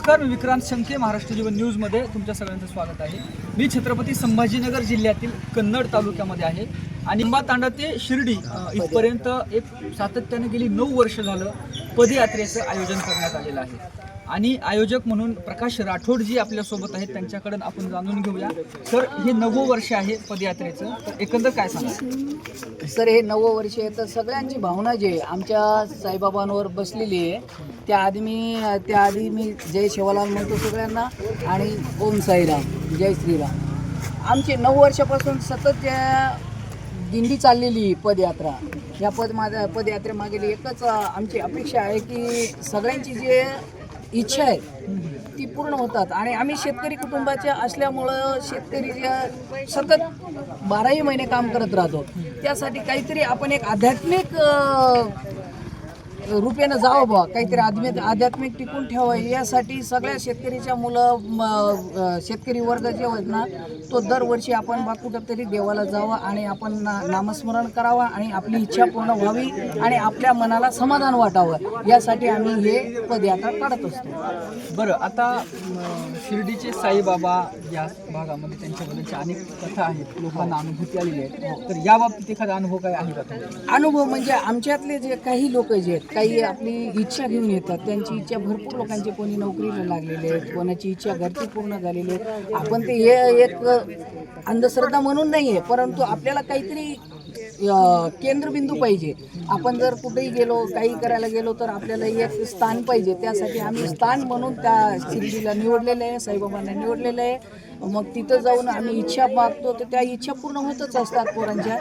नमस्कार मी विक्रांत शंके महाराष्ट्र जीवन न्यूजमध्ये तुमच्या सगळ्यांचं स्वागत आहे. मी छत्रपती संभाजीनगर जिल्ह्यातील कन्नड तालुक्यामध्ये आहे. आणि तांडा ते शिर्डी इथपर्यंत एक सातत्याने गेली नऊ वर्ष झालं पदयात्रेचं आयोजन करण्यात आलेलं आहे. आणि आयोजक म्हणून प्रकाश राठोड जी आपल्यासोबत आहेत त्यांच्याकडून आपण जाणून घेऊया. सर हे नवं वर्ष आहे पदयात्रेचं. तर एकंदर काय सांगा सर हे नवं वर्ष आहे. तर सगळ्यांची भावना जी आहे आमच्या साईबाबांवर बसलेली आहे. त्याआधी मी त्याआधी मी जय शिवालाल म्हणतो सगळ्यांना आणि ओम साईराम जय श्रीराम. आमचे नऊ वर्षापासून सतत ज्या दिंडी चाललेली आहे पदयात्रा या पद माझ्या पदयात्रेमागील एकच आमची अपेक्षा आहे की सगळ्यांची जे इच्छा आहे ती पूर्ण होतात. आणि आम्ही शेतकरी कुटुंबाच्या असल्यामुळं शेतकरी ज्या सतत बाराही महिने काम करत राहतो त्यासाठी काहीतरी आपण एक आध्यात्मिक अं, रूपेनं जावं बा काहीतरी आध्यात्मिक आध्यात्मिक टिकून ठेवावं. यासाठी सगळ्या शेतकरीच्या मुलं शेतकरी वर्ग जे आहेत ना तो दरवर्षी आपण बा कुठंतरी देवाला जावं आणि आपण ना नामस्मरण करावं आणि आपली इच्छा पूर्ण व्हावी आणि आपल्या मनाला समाधान वाटावं. यासाठी आम्ही हे पदयात्रा काढत असतो. बरं आता शिर्डीचे साईबाबा या भागामध्ये त्यांच्याबद्दलच्या अनेक कथा आहेत. लोकांना अनुभूती आलेली आहेत. तर या बाबतीत एखादा अनुभव काय आहे का? अनुभव म्हणजे आमच्यातले जे काही लोक जे आहेत काही आपली इच्छा घेऊन येतात. त्यांची इच्छा भरपूर लोकांची कोणी नोकरीला लागलेले आहेत कोणाची इच्छा घरची पूर्ण झालेली आहे आपण ते हे एक अंधश्रद्धा म्हणून नाही आहे परंतु आपल्याला काहीतरी केंद्रबिंदू पाहिजे. आपण जर कुठेही गेलो काही करायला गेलो तर आपल्याला एक स्थान पाहिजे. त्यासाठी आम्ही स्थान म्हणून त्या शिर्डीला निवडलेलं आहे साईबाबांना निवडलेलं आहे. मग तिथं जाऊन आम्ही इच्छा मागतो तर त्या इच्छा पूर्ण होतच असतात पोरांच्या.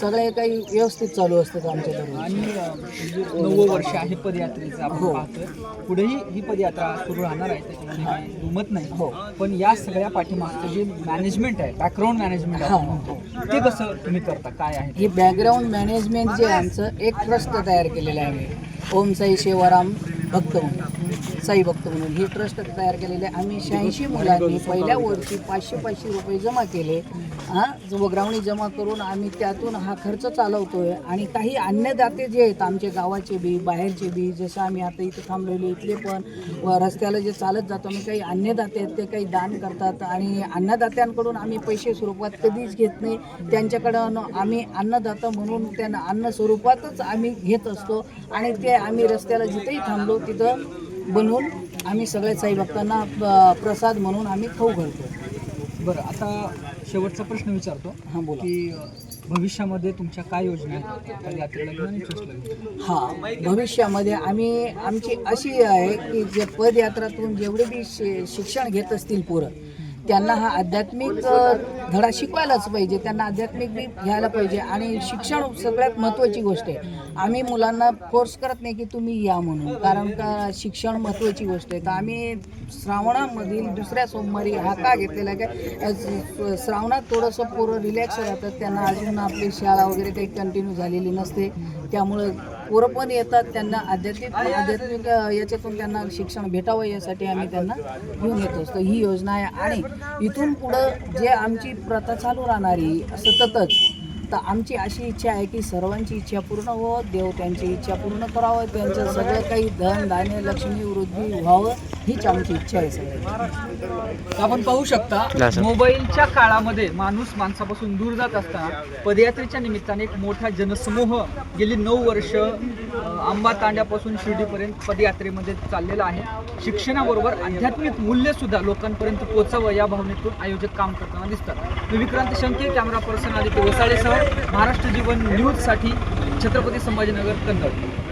सगळे काही व्यवस्थित चालू असतात आमच्या आणि अ, म्हणजे नववं वर्ष आहे पदयात्रेचं आपण हो. पाहतोय. पुढेही ही पदयात्रा सुरू राहणार आहे त्याच्यामध्ये काही दुमत नाही. हो. पण या सगळ्या पाठीमागचं जे मॅनेजमेंट आहे बॅकग्राऊंड मॅनेजमेंट. आहे ते कसं तुम्ही करता? काय आहे? हे बॅकग्राऊंड मॅनेजमेंट जे आमचं एक ट्रस्ट तयार केलेलं आहे ओम साई सेवाराम भक्त म्हणून. साई भक्त म्हणून. ही ट्रस्ट तयार केलेले आहे. आम्ही शहाऐंशी मुलांनी पहिल्या वर्षी पाचशे पाचशे रुपये जमा केले. हां ग्राउंडी जमा करून आम्ही त्यातून हा खर्च चालवतोय. आणि काही अन्नदाते जे आहेत आमचे गावाचे बी बाहेरचे बी जसं आम्ही आता इथे थांबलेले इथले पण रस्त्याला जे चालत जातो आम्ही काही अन्नदाते आहेत ते काही दान करतात. आणि अन्नदात्यांकडून आम्ही पैसे स्वरूपात कधीच घेत नाही. त्यांच्याकडं आम्ही अन्नदाता म्हणून त्यांना अन्न स्वरूपातच आम्ही घेत असतो. आणि ते आम्ही रस्त्याला जिथेही थांबलो तिथं बनवून आम्ही सगळ्या साई भक्तांना प्रसाद म्हणून आम्ही खाऊ घालतो. बरं आता शेवटचा प्रश्न विचारतो हां बोला. की भविष्यामध्ये तुमच्या काय योजना आहेत? पदयात्रेला घेऊन आणि ट्रस्टला घेऊन हां भविष्यामध्ये आम्ही आमची अशी आहे की जे पदयात्रातून जेवढे बी शि शिक्षण घेत असतील पोरं त्यांना हा आध्यात्मिक धडा शिकवायलाच पाहिजे. त्यांना आध्यात्मिक बी घ्यायला पाहिजे. आणि शिक्षण सगळ्यात महत्त्वाची गोष्ट आहे. आम्ही मुलांना फोर्स करत नाही की तुम्ही या म्हणून. कारण का शिक्षण महत्त्वाची गोष्ट आहे. तर आम्ही श्रावणामधील दुसऱ्या सोमवारी हा का घेतलेला आहे काय श्रावणात थोडंसं पोरं रिलॅक्स राहतात. त्यांना अजून आपली शाळा वगैरे काही कंटिन्यू झालेली नसते. त्यामुळं पोरं पण येतात त्यांना आध्यात्मिक आध्यात्मिक याच्यातून त्यांना शिक्षण भेटावं यासाठी आम्ही त्यांना घेऊन येत. असतो ही योजना आहे. आणि इथून पुढं जे आमची प्रथा चालू राहणारी सततच तर आमची अशी इच्छा आहे की सर्वांची इच्छा पूर्ण हो देव त्यांची इच्छा पूर्ण करावं त्यांचं सगळं काही धन धान्य लक्ष्मी वृद्धी व्हावं हीच आमची इच्छा आहे सगळ्यांची. आपण पाहू शकता मोबाईलच्या काळामध्ये माणूस माणसापासून दूर जात असताना पदयात्रेच्या निमित्ताने एक मोठा जनसमूह गेली नऊ वर्ष आंबा तांड्यापासून शिर्डीपर्यंत पदयात्रेमध्ये चाललेला आहे. शिक्षणाबरोबर आध्यात्मिक मूल्य सुद्धा लोकांपर्यंत पोचावं या भावनेतून आयोजक काम करताना दिसतात. विक्रांत शंके कॅमेरा पर्सन आदित्य वसाळेसह महाराष्ट्र जीवन न्यूजसाठी छत्रपती संभाजीनगर कन्नड